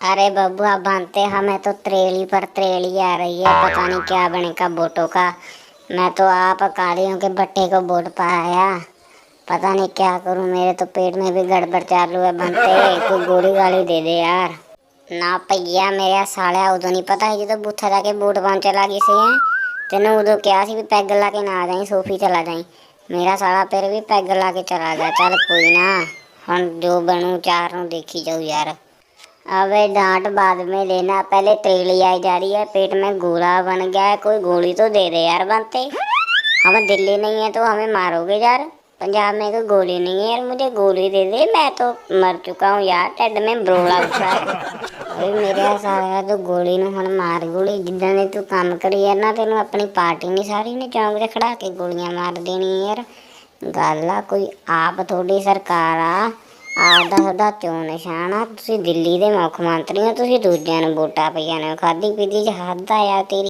अरे बब्बू, आप बांधते हमें तो त्रेली पर त्रेली आ रही है, पता नहीं क्या बनेगा बोटों का। मैं तो आप कालियों के बट्टे को बोट पाया। पता नहीं क्या करूँ, मेरे तो पेट में भी गड़बड़ चालू है, बनते कोई तो गोली गाली दे दे यार। ना भैया, मेरा साले उदो नहीं पता है जो तो बूथा जाके बूट बन चला किसी है। तेन उदो क्या सी भी पैग ला के ना आ जाई सोफी चला जाई मेरा साला पेड़ भी पैग ला के चला जाए चल कोई ना। हम जो बनू, चार देखी जाऊ यार। अबे डांट बाद में लेना पहले त्रेली आई जा रही है पेट में गोला बन गया है कोई गोली तो दे दे यार बनते हम दिल्ली नहीं है तो हमें मारोगे यार पंजाब में कोई गोली नहीं है यार मुझे गोली दे दे मैं तो मर चुका हूँ यार टेड में बरोला उठा है ਓਏ ਮੇਰੇ ਸਾਲਿਆ ਤੂੰ ਗੋਲੀ ਨੂੰ ਹੁਣ ਮਾਰ ਗੋਲੀ ਜਿੱਦਾਂ ਦੇ ਤੂੰ ਕੰਮ ਕਰੀ ਯਾਰ ਨਾ ਤੈਨੂੰ ਆਪਣੀ ਪਾਰਟੀ ਨਹੀਂ ਸਾਰੀ ਨੇ ਚੌਂਕ 'ਚ ਖੜਾ ਕੇ ਗੋਲੀਆਂ ਮਾਰ ਦੇਣੀ ਯਾਰ ਗੱਲ ਆ ਕੋਈ ਆਪ ਤੁਹਾਡੀ ਸਰਕਾਰ ਆ ਆਪਦਾ ਤੁਹਾਡਾ ਚੋਣ ਨਿਸ਼ਾਨ ਆ, ਤੁਸੀਂ ਦਿੱਲੀ ਦੇ ਮੁੱਖ ਮੰਤਰੀ ਹੋ, ਤੁਸੀਂ ਦੂਜਿਆਂ ਨੂੰ ਵੋਟਾਂ ਪਈਆਂ ਨੇ ਖਾਦੀ ਪੀਤੀ ਚ ਹੱਦ ਆ ਯਾਰ ਤੇਰੀ।